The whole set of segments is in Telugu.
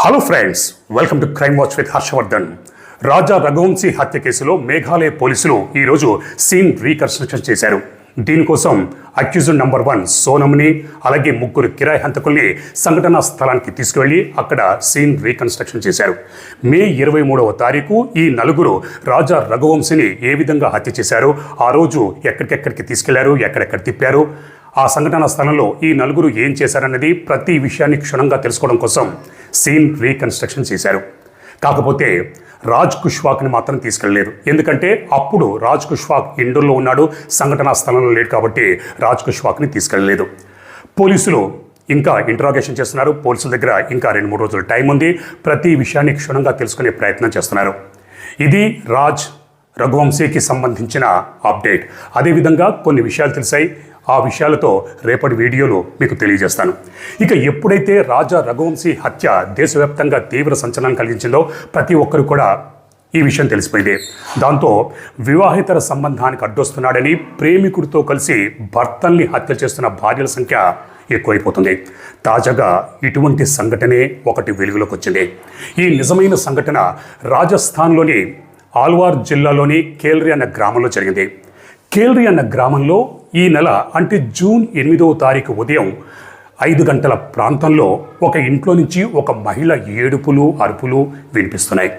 Hello friends welcome to crime watch with Harshavardhan Raja Raghuvanshi హత్య కేసులో మేఘాలయ పోలీసులు ఈరోజు సీన్ రీకన్స్ట్రక్షన్ చేశారు. దీనికోసం అక్యూజ్డ్ నంబర్ వన్ సోనమ్ని అలాగే ముగ్గురు కిరాయి హంతకుల్ని సంఘటనా స్థలానికి తీసుకువెళ్ళి అక్కడ సీన్ రీకన్స్ట్రక్షన్ చేశారు. మే ఇరవై మూడవ తారీఖు ఈ నలుగురు రాజా రఘువంశిని ఏ విధంగా హత్య చేశారు? ఆ రోజు ఎక్కడికెక్కడికి తీసుకెళ్ళారు? ఎక్కడెక్కడ తిప్పారు? ఆ సంఘటన స్థలంలో ఈ నలుగురు ఏం చేశారన్నది ప్రతి విషయాన్ని క్షుణ్ణంగా తెలుసుకోవడం కోసం సీన్ రీకన్స్ట్రక్షన్ చేశారు. కాకపోతే రాజ్ కుష్వాక్ని మాత్రం తీసుకెళ్ళలేదు ఎందుకంటే అప్పుడు రాజ్ కుష్వాక్ ఇండోర్లో ఉన్నాడు సంఘటనా స్థలంలో లేడు కాబట్టి రాజ్ కుష్వాక్ని తీసుకెళ్ళలేదు పోలీసులు ఇంకా ఇంటరాగేషన్ చేస్తున్నారు. పోలీసుల దగ్గర ఇంకా రెండు మూడు రోజులు టైం ఉంది. ప్రతి విషయాన్ని క్షుణ్ణంగా తెలుసుకునే ప్రయత్నం చేస్తున్నారు. ఇది రాజ్ రఘువంశీకి సంబంధించిన అప్డేట్. అదేవిధంగా కొన్ని విషయాలు తెలిసాయి. ఆ విషయాలతో రేపటి వీడియోలో మీకు తెలియజేస్తాను. ఇక ఎప్పుడైతే రాజా రఘువంశీ హత్య దేశవ్యాప్తంగా తీవ్ర సంచలనం కలిగించిందో ప్రతి ఒక్కరు కూడా ఈ విషయం తెలిసిపోయింది. దాంతో వివాహేతర సంబంధానికి అడ్డొస్తున్నాడని ప్రేమికుడితో కలిసి భర్తల్ని హత్య చేస్తున్న భార్యల సంఖ్య ఎక్కువైపోతుంది. తాజాగా ఇటువంటి సంఘటనే ఒకటి వెలుగులోకి వచ్చింది ఈ నిజమైన సంఘటన రాజస్థాన్లోని ఆల్వార్ జిల్లాలోని కేల్రి అన్న గ్రామంలో జరిగింది. కేల్రి అన్న గ్రామంలో ఈ నెల అంటే జూన్ ఎనిమిదవ తారీఖు ఉదయం ఐదు గంటల ప్రాంతంలో ఒక ఇంట్లో నుంచి ఒక మహిళ ఏడుపులు అరుపులు వినిపిస్తున్నాయి.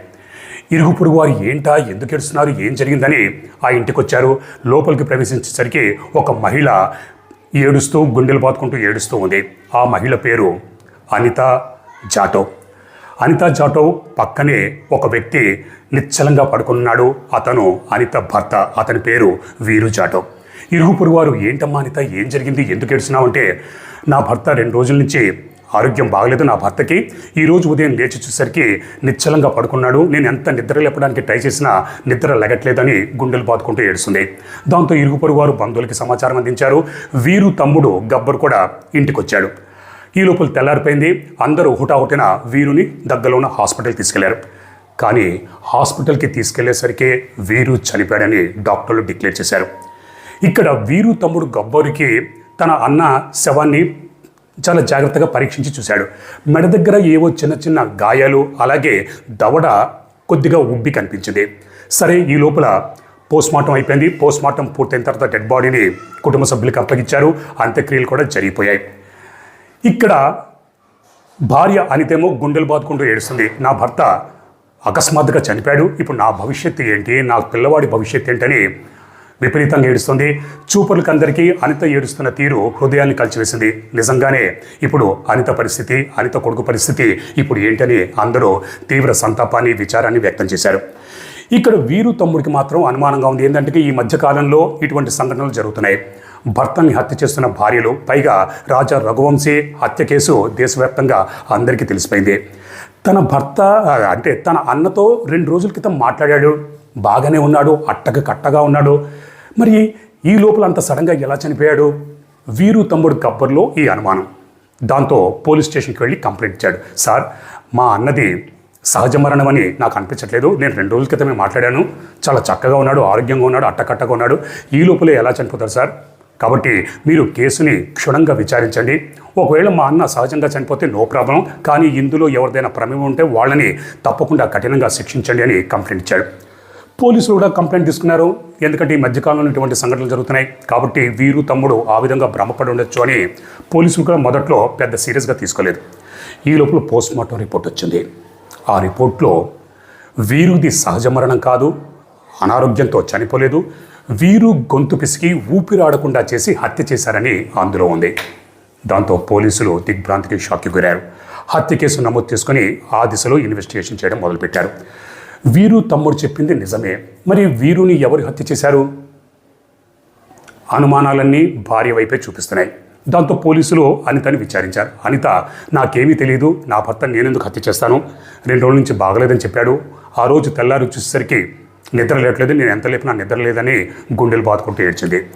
ఇరుగు పొరుగు వారు ఏంటా? ఎందుకు ఏడుస్తున్నారు? ఏం జరిగిందని ఆ ఇంటికి వచ్చారు. లోపలికి ప్రవేశించేసరికి ఒక మహిళ ఏడుస్తూ గుండెలు బాదుకుంటూ ఏడుస్తూ ఉంది. ఆ మహిళ పేరు అనిత జాటో. అనిత జాటో పక్కనే ఒక వ్యక్తి నిశ్చలంగా పడుకున్నాడు. అతను అనిత భర్త. అతని పేరు వీరు జాటవ్ ఇరుగు పొరుగు వారు ఏంటమ్మా అనిత ఏం జరిగింది? ఎందుకు ఏడ్చినావు అంటే నా భర్త రెండు రోజుల నుంచి ఆరోగ్యం బాగలేదు నా భర్తకి. ఈ రోజు ఉదయం లేచి చూసరికి నిశ్చలంగా పడుకున్నాడు. నేను ఎంత నిద్ర లేపడానికి ట్రై చేసినా నిద్ర లెగట్లేదని గుండెలు బాదుకుంటూ ఏడుస్తుంది. దాంతో ఇరుగు పొరుగు వారు బంధువులకి సమాచారం అందించారు. వీరు తమ్ముడు గబ్బర్ కూడా ఇంటికి వచ్చాడు ఈ లోపల తెల్లారిపోయింది. అందరూ హుటాహుటిన వీరుని దగ్గరలో ఉన్న హాస్పిటల్కి తీసుకెళ్ళారు. కానీ హాస్పిటల్కి తీసుకెళ్ళేసరికి వీరు చనిపోయాడని డాక్టర్లు డిక్లేర్ చేశారు. ఇక్కడ వీరు తమ్ముడు గబ్బరికి తన అన్న శవాన్ని చాలా జాగ్రత్తగా పరీక్షించి చూశాడు. మెడ దగ్గర ఏవో చిన్న చిన్న గాయాలు అలాగే దవడ కొద్దిగా ఉబ్బి కనిపించింది. సరే ఈ లోపల పోస్ట్మార్టం అయిపోయింది. పోస్ట్మార్టం పూర్తయిన తర్వాత డెడ్ బాడీని కుటుంబ సభ్యులకు అప్పగించారు. అంత్యక్రియలు కూడా జరిగిపోయాయి. ఇక్కడ భార్య అనితేమో గుండెలు బాదుకుంటూ ఏడుస్తుంది. నా భర్త అకస్మాత్తుగా చనిపోయాడు. ఇప్పుడు నా భవిష్యత్తు ఏంటి? నా పిల్లవాడి భవిష్యత్తు ఏంటని విపరీతంగా ఏడుస్తుంది. చూపులకందరికీ అందరికీ అనిత ఏడుస్తున్న తీరు హృదయాన్ని కలిచివేసింది. నిజంగానే ఇప్పుడు అనిత పరిస్థితి అనిత కొడుకు పరిస్థితి ఇప్పుడు ఏంటని అందరూ తీవ్ర సంతాపాన్ని విచారాన్ని వ్యక్తం చేశారు. ఇక్కడ వీరు తమ్ముడికి మాత్రం అనుమానంగా ఉంది. ఏంటంటే ఈ మధ్యకాలంలో ఇటువంటి సంఘటనలు జరుగుతున్నాయి. భర్తని హత్య చేస్తున్న భార్యలు పైగా రాజా రఘువంశీ హత్య కేసు దేశవ్యాప్తంగా అందరికీ తెలిసిపోయింది. తన భర్త అంటే తన అన్నతో రెండు రోజుల క్రితం మాట్లాడాడు. బాగానే ఉన్నాడు అట్టక కట్టగా ఉన్నాడు. మరి ఈ లోపల అంత సడన్గా ఎలా చనిపోయాడు? వీరు తమ్ముడు గబ్బర్లో ఈ అనుమానం. దాంతో పోలీస్ స్టేషన్కి వెళ్ళి కంప్లైంట్ ఇచ్చాడు. సార్ మా అన్నది సహజ మరణం అని నాకు అనిపించట్లేదు. నేను రెండు రోజుల క్రితమే మాట్లాడాను. చాలా చక్కగా ఉన్నాడు ఆరోగ్యంగా ఉన్నాడు అట్టకట్టగా ఉన్నాడు. ఈ లోపలే ఎలా చనిపోతారు సార్? కాబట్టి మీరు కేసుని క్షుణ్ణంగా విచారించండి. ఒకవేళ మా అన్న సహజంగా చనిపోతే నో ప్రాబ్లం. కానీ ఇందులో ఎవరిదైనా ప్రమేయం ఉంటే వాళ్ళని తప్పకుండా కఠినంగా శిక్షించండి అని కంప్లైంట్ ఇచ్చాడు. పోలీసులు కూడా కంప్లైంట్ తీసుకున్నారు. ఎందుకంటే ఈ మధ్యకాలంలో ఇటువంటి సంఘటనలు జరుగుతున్నాయి. కాబట్టి వీరు తమ్ముడు ఆ విధంగా భ్రమపడి ఉండొచ్చు అని పోలీసులు కూడా మొదట్లో పెద్ద సీరియస్గా తీసుకోలేదు. ఈ లోపల పోస్ట్ మార్టం రిపోర్ట్ వచ్చింది. ఆ రిపోర్ట్లో వీరుది సహజ మరణం కాదు అనారోగ్యంతో చనిపోలేదు వీరు గొంతు పిసికి ఊపిరాడకుండా చేసి హత్య చేశారని అందులో ఉంది. దాంతో పోలీసులు దిగ్భ్రాంతికి షాక్కి గురారు హత్య కేసు నమోదు చేసుకుని ఆ దిశలో ఇన్వెస్టిగేషన్ చేయడం మొదలుపెట్టారు. వీరు తమ్ముడు చెప్పింది నిజమే. మరి వీరుని ఎవరు హత్య చేశారు? అనుమానాలన్నీ భార్య వైపే చూపిస్తున్నాయి. దాంతో పోలీసులు అనితని విచారించారు. అనిత నాకేమీ తెలియదు నా భర్త నేనెందుకు హత్య చేస్తాను? రెండు రోజుల నుంచి బాగలేదని చెప్పాడు. ఆ రోజు తెల్లారి చూసేసరికి నిద్ర లేట్లేదు. నేను ఎంత లేపినా నిద్ర లేదని గుండెలు బాదుకుంటూ ఏడ్చింది.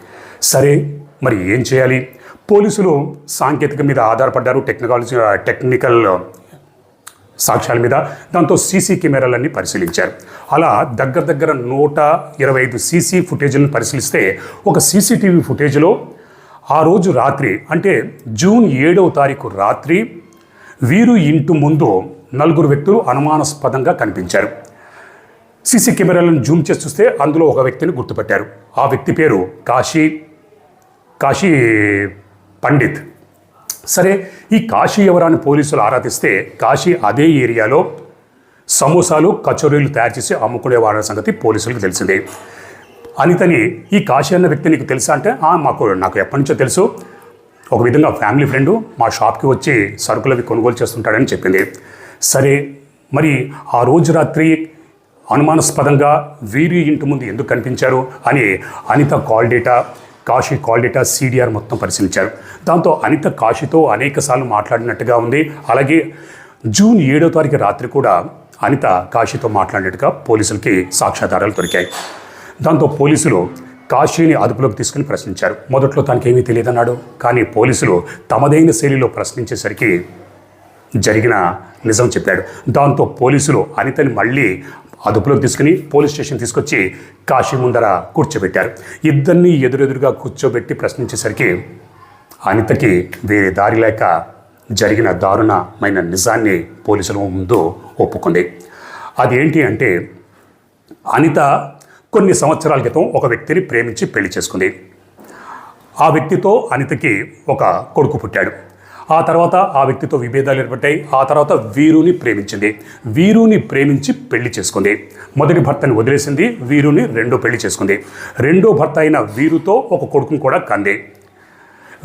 సరే మరి ఏం చేయాలి? పోలీసులు సాంకేతిక మీద ఆధారపడ్డారు. టెక్నాలజీ టెక్నికల్ సాక్ష్యాల మీద. దాంతో సీసీ కెమెరాలన్నీ పరిశీలించారు. అలా దగ్గర దగ్గర నూట ఇరవై ఐదు సీసీ ఫుటేజ్లను పరిశీలిస్తే ఒక సీసీటీవీ ఫుటేజ్లో ఆ రోజు రాత్రి అంటే జూన్ ఏడవ తారీఖు రాత్రి వీరు ఇంటి ముందు నలుగురు వ్యక్తులు అనుమానాస్పదంగా కనిపించారు. సీసీ కెమెరాలను జూమ్ చేసి చూస్తే అందులో ఒక వ్యక్తిని గుర్తుపెట్టారు. ఆ వ్యక్తి పేరు కాశీ కాశీ పండిత్. సరే ఈ కాశీ ఎవరాని పోలీసులు ఆరాధిస్తే కాశీ అదే ఏరియాలో సమోసాలు కచోరీలు తయారు చేసి అమ్ముకునేవాడన్న సంగతి పోలీసులకు తెలిసిందే. అనితని ఈ కాశీ అన్న వ్యక్తి నీకు తెలుసా అంటే మాకు నాకు ఎప్పటి నుంచో తెలుసు. ఒక విధంగా ఫ్యామిలీ ఫ్రెండు మా షాప్కి వచ్చి సరుకులు అవి కొనుగోలు చేస్తుంటాడని చెప్పింది. సరే మరి ఆ రోజు రాత్రి అనుమానాస్పదంగా వీరి ఇంటి ముందు ఎందుకు కనిపించారు అని అనిత కాల్ డేటా కాశీ కాల్డేటా సీడీఆర్ మొత్తం పరిశీలించారు. దాంతో అనిత కాశీతో అనేక సార్లు మాట్లాడినట్టుగా ఉంది. అలాగే జూన్ ఏడో తారీఖు రాత్రి కూడా అనిత కాశీతో మాట్లాడినట్టుగా పోలీసులకి సాక్ష్యాధారాలు దొరికాయి. దాంతో పోలీసులు కాశీని అదుపులోకి తీసుకుని ప్రశ్నించారు. మొదట్లో తనకేమీ తెలియదన్నాడు. కానీ పోలీసులు తమదైన శైలిలో ప్రశ్నించేసరికి జరిగిన నిజం చెప్పాడు. దాంతో పోలీసులు అనితని మళ్ళీ అదుపులోకి తీసుకుని పోలీస్ స్టేషన్ తీసుకొచ్చి కాశీ ముందర కూర్చోబెట్టారు. ఇద్దరిని ఎదురెదురుగా కూర్చోబెట్టి ప్రశ్నించేసరికి అనితకి వేరే దారి లేక జరిగిన దారుణమైన నిజాన్ని పోలీసుల ముందు ఒప్పుకుంది. అదేంటి అంటే అనిత కొన్ని సంవత్సరాల క్రితం ఒక వ్యక్తిని ప్రేమించి పెళ్ళి చేసుకుంది. ఆ వ్యక్తితో అనితకి ఒక కొడుకు పుట్టాడు. ఆ తర్వాత ఆ వ్యక్తితో విభేదాలు ఏర్పడ్డాయి. ఆ తర్వాత వీరుని ప్రేమించింది. వీరుని ప్రేమించి పెళ్ళి చేసుకుంది. మొదటి భర్తని వదిలేసింది. వీరుని రెండో పెళ్ళి చేసుకుంది. రెండో భర్త అయిన వీరుతో ఒక కొడుకును కూడా కంది.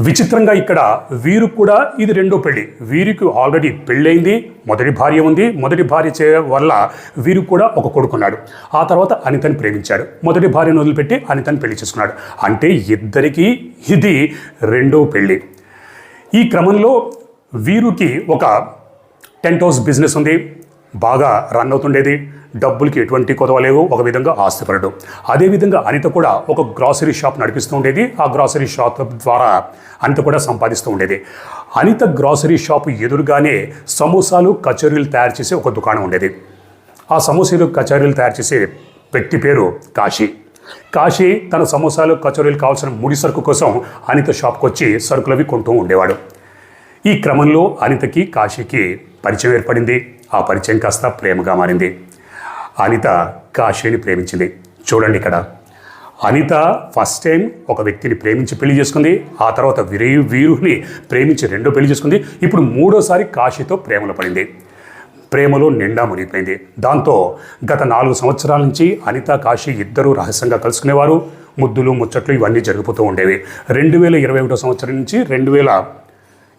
విచిత్రంగా ఇక్కడ వీరు కూడా ఇది రెండో పెళ్ళి. వీరికి ఆల్రెడీ పెళ్ళైంది మొదటి భార్య ఉంది. మొదటి భార్య చే వల్ల వీరు కూడా ఒక కొడుకున్నాడు. ఆ తర్వాత అనితని ప్రేమించాడు. మొదటి భార్యను వదిలిపెట్టి అనితని పెళ్ళి చేసుకున్నాడు. అంటే ఇద్దరికీ ఇది రెండో పెళ్ళి. ఈ క్రమంలో వీరుకి ఒక టెంట్ హౌస్ బిజినెస్ ఉంది. బాగా రన్ అవుతుండేది. డబ్బులకి ఎటువంటి కొదవ లేవు. ఒక విధంగా ఆస్తిపరుడు. అదేవిధంగా అనిత కూడా ఒక గ్రాసరీ షాప్ నడిపిస్తూ ఉండేది. ఆ గ్రాసరీ షాప్ ద్వారా అనిత కూడా సంపాదిస్తూ ఉండేది. అనిత గ్రాసరీ షాప్ ఎదురుగానే సమోసాలు కచేరీలు తయారు చేసే ఒక దుకాణం ఉండేది. ఆ సమోసాలు కచేరీలు తయారు చేసే వ్యక్తి పేరు కాశీ. కాశీ తన సమోసాలు కచోరీలు కావాల్సిన ముడి సరుకు కోసం అనిత షాప్కి వచ్చి సరుకులవి కొంటూ ఉండేవాడు. ఈ క్రమంలో అనితకి కాశీకి పరిచయం ఏర్పడింది. ఆ పరిచయం కాస్త ప్రేమగా మారింది. అనిత కాశీని ప్రేమించింది. చూడండి ఇక్కడ. అనిత ఫస్ట్ టైం ఒక వ్యక్తిని ప్రేమించి పెళ్ళి చేసుకుంది. ఆ తర్వాత వీరు వీరుని ప్రేమించి రెండో పెళ్ళి చేసుకుంది. ఇప్పుడు మూడోసారి కాశీతో ప్రేమలో పడింది. ప్రేమలో నిండా మునిగిపోయింది. దాంతో గత నాలుగు సంవత్సరాల నుంచి అనిత కాశీ ఇద్దరూ రహస్యంగా కలుసుకునేవారు. ముద్దులు ముచ్చట్లు ఇవన్నీ జరిగిపోతూ ఉండేవి. రెండు వేల ఇరవై ఒకటో సంవత్సరం నుంచి రెండు వేల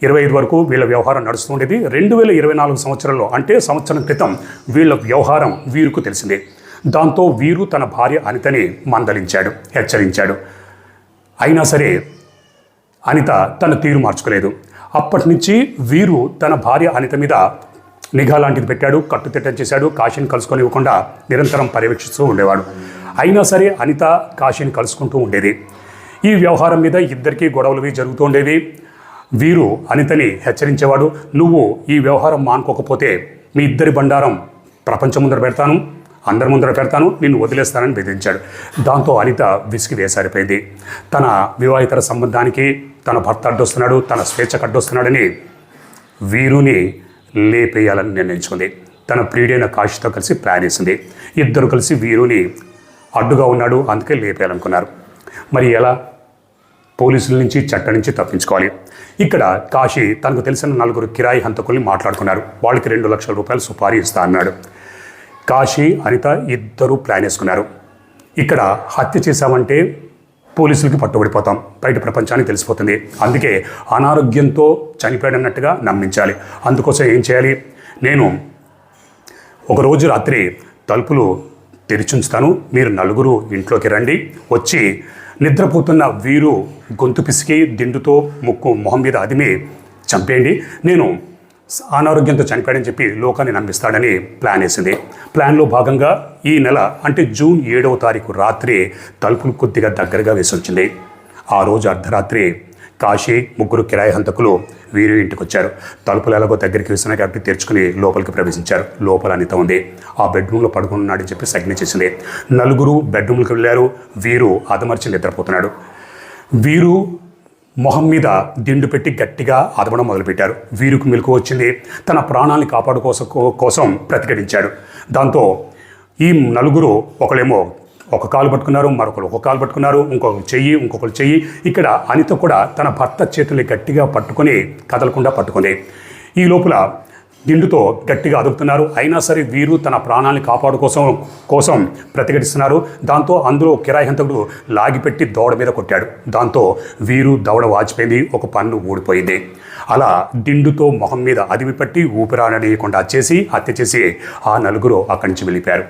ఇరవై ఐదు వరకు వీళ్ళ వ్యవహారం నడుస్తూ ఉండేది. రెండు వేల ఇరవై నాలుగు సంవత్సరంలో అంటే సంవత్సరం క్రితం వీళ్ళ వ్యవహారం వీరుకు తెలిసింది. దాంతో వీరు తన భార్య అనితని మందలించాడు హెచ్చరించాడు. అయినా సరే అనిత తన తీరు మార్చుకోలేదు. అప్పటి నుంచి వీరు తన భార్య అనిత మీద నిఘా లాంటిది పెట్టాడు కట్టుదిట్టం చేశాడు కాశీని కలుసుకొని ఇవ్వకుండా నిరంతరం పర్యవేక్షిస్తూ ఉండేవాడు. అయినా సరే అనిత కాశీని కలుసుకుంటూ ఉండేది. ఈ వ్యవహారం మీద ఇద్దరికీ గొడవలు జరుగుతూ ఉండేవి. వీరు అనితని హెచ్చరించేవాడు నువ్వు ఈ వ్యవహారం మానుకోకపోతే మీ ఇద్దరి బండారం ప్రపంచం ముందర పెడతాను అందరి ముందర పెడతాను నిన్ను వదిలేస్తానని బెదిరించాడు. దాంతో అనిత విసిగి వేసారిపోయింది. తన వివాహితర సంబంధానికి తన భర్త అడ్డొస్తున్నాడు తన స్వేచ్ఛకు అడ్డొస్తున్నాడని వీరుని లేపేయాలని నిర్ణయించుకుంది. తన ప్రియుడైన కాశీతో కలిసి ప్రయాణిస్తుంది ఇద్దరు కలిసి వీరుని అడ్డుగా ఉన్నాడు అందుకే లేపేయాలనుకున్నారు. మరి ఎలా? పోలీసుల నుంచి చట్టం నుంచి తప్పించుకోవాలి. ఇక్కడ కాశీ తనకు తెలిసిన నలుగురు కిరాయి హంతకుల్ని మాట్లాడుకున్నారు. వాళ్ళకి రెండు లక్షల రూపాయలు సుపారీ ఇస్తా అన్నాడు. కాశీ అనిత ఇద్దరు ప్లాన్ వేసుకున్నారు. ఇక్కడ హత్య చేశామంటే పోలీసులకి పట్టుబడిపోతాం. బయట ప్రపంచానికి తెలిసిపోతుంది. అందుకే అనారోగ్యంతో చనిపోయాడన్నట్టుగా నమ్మించాలి. అందుకోసం ఏం చేయాలి? నేను ఒకరోజు రాత్రి తలుపులు తెరిచుంచుతాను. మీరు నలుగురు ఇంట్లోకి రండి. వచ్చి నిద్రపోతున్న వీరు గొంతు పిసికి దిండుతో ముక్కు మొహం మీద అదిమి చంపేయండి. నేను అనారోగ్యంతో చనిపోయాడని చెప్పి లోకాన్ని నమ్మిస్తాడని ప్లాన్ వేసింది. ప్లాన్లో భాగంగా ఈ నెల అంటే జూన్ ఏడవ తారీఖు రాత్రి తలుపులు కొద్దిగా దగ్గరగా వేసి వచ్చింది ఆ రోజు అర్ధరాత్రి కాశీ ముగ్గురు కిరాయి హంతకులు వీరు ఇంటికి వచ్చారు. తలుపులు ఎలాగో దగ్గరికి వేసినా కాబట్టి తెరుచుకుని లోపలికి ప్రవేశించారు. లోపల అనిత ఉంది. ఆ బెడ్రూమ్లో పడుకున్నాడని చెప్పి సగ్ని చేసింది. నలుగురు బెడ్రూమ్కి వెళ్ళారు. వీరు అదమర్చి నిద్రపోతున్నాడు. వీరు మొహం మీద దిండు పెట్టి గట్టిగా అదవడం మొదలుపెట్టారు. వీరుకు మెలకు వచ్చింది. తన ప్రాణాన్ని కాపాడుకోసం కోసం ప్రతిఘటించాడు. దాంతో ఈ నలుగురు ఒకళ్ళేమో ఒక కాలు పట్టుకున్నారు మరొకరు ఒక కాలు పట్టుకున్నారు ఇంకొకరు చెయ్యి ఇంకొకరు చెయ్యి. ఇక్కడ అనిత కూడా తన భర్త చేతుల్ని గట్టిగా పట్టుకొని కదలకుండా పట్టుకుంది. ఈ లోపల దిండుతో గట్టిగా అదుపుతున్నారు. అయినా సరే వీరు తన ప్రాణాన్ని కాపాడు కోసం కోసం ప్రతిఘటిస్తున్నారు. దాంతో అందులో కిరాయి హంతకుడు లాగిపెట్టి దౌడ మీద కొట్టాడు. దాంతో వీరు దౌడ వాచిపోయింది. ఒక పన్ను ఊడిపోయింది. అలా దిండుతో మొహం మీద అదివి పట్టి ఊపిరాడనీయకుండా చేసి హత్య చేసి ఆ నలుగురు అక్కడి నుంచి వెళ్ళిపోయారు.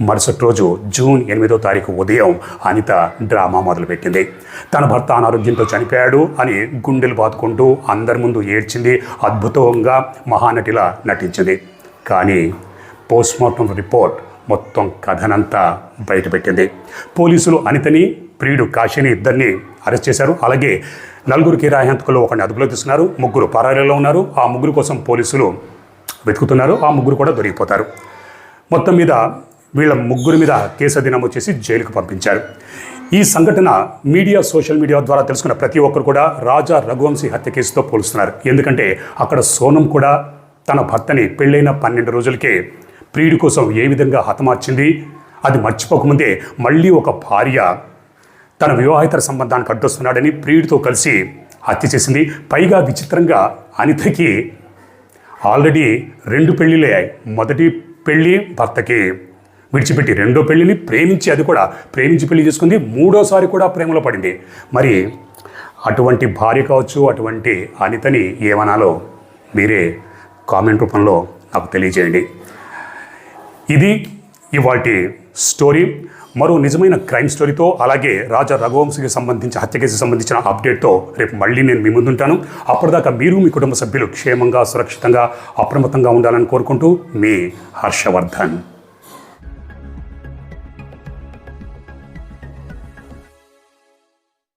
మరుసటి రోజు జూన్ ఎనిమిదో తారీఖు ఉదయం అనిత డ్రామా మొదలుపెట్టింది. తన భర్త అనారోగ్యంతో చనిపోయాడు అని గుండెలు బాదుకుంటూ అందరి ముందు ఏడ్చింది అద్భుతంగా మహానటిలా నటించింది. కానీ పోస్ట్మార్టం రిపోర్ట్ మొత్తం కథనంతా బయటపెట్టింది. పోలీసులు అనితని ప్రియుడు కాశీని ఇద్దరిని అరెస్ట్ చేశారు. అలాగే నలుగురు కిరాయంతకులు ఒకరిని అదుపులో తీసుకున్నారు. ముగ్గురు పరారీలో ఉన్నారు. ఆ ముగ్గురు కోసం పోలీసులు వెతుకుతున్నారు. ఆ ముగ్గురు కూడా దొరికిపోతారు. మొత్తం మీద వీళ్ళ ముగ్గురి మీద కేసు దినం చేసి జైలుకు పంపించారు. ఈ సంఘటన మీడియా సోషల్ మీడియా ద్వారా తెలుసుకున్న ప్రతి ఒక్కరు కూడా రాజా రఘువంశీ హత్య కేసుతో పోలుస్తున్నారు. ఎందుకంటే అక్కడ సోనం కూడా తన భర్తని పెళ్ళైన పన్నెండు రోజులకే ప్రియుడి కోసం ఏ విధంగా హతమార్చింది అది మర్చిపోకముందే మళ్ళీ ఒక భార్య తన వివాహితర సంబంధానికి అడ్డొస్తున్నాడని ప్రియుడితో కలిసి హత్య చేసింది. పైగా విచిత్రంగా అనితకి ఆల్రెడీ రెండు పెళ్ళిళ్ళయ్యాయి. మొదటి పెళ్ళి భర్తకి. విడిచిపెట్టి రెండో పెళ్ళిని ప్రేమించి అది కూడా ప్రేమించి పెళ్ళి చేసుకుంది. మూడోసారి కూడా ప్రేమలో పడింది. మరి అటువంటి భార్య కావచ్చు అటువంటి అనితని ఏమనాలో మీరే కామెంట్ రూపంలో నాకు తెలియజేయండి. ఇది ఇవాటి స్టోరీ. మరో నిజమైన క్రైమ్ స్టోరీతో అలాగే రాజా రఘువంశకి సంబంధించి హత్య కేసు సంబంధించిన అప్డేట్తో రేపు మళ్ళీ నేను మీ ముందుంటాను. అప్పటిదాకా మీరు మీ కుటుంబ సభ్యులు క్షేమంగా సురక్షితంగా అప్రమత్తంగా ఉండాలని కోరుకుంటూ మీ హర్షవర్ధన్.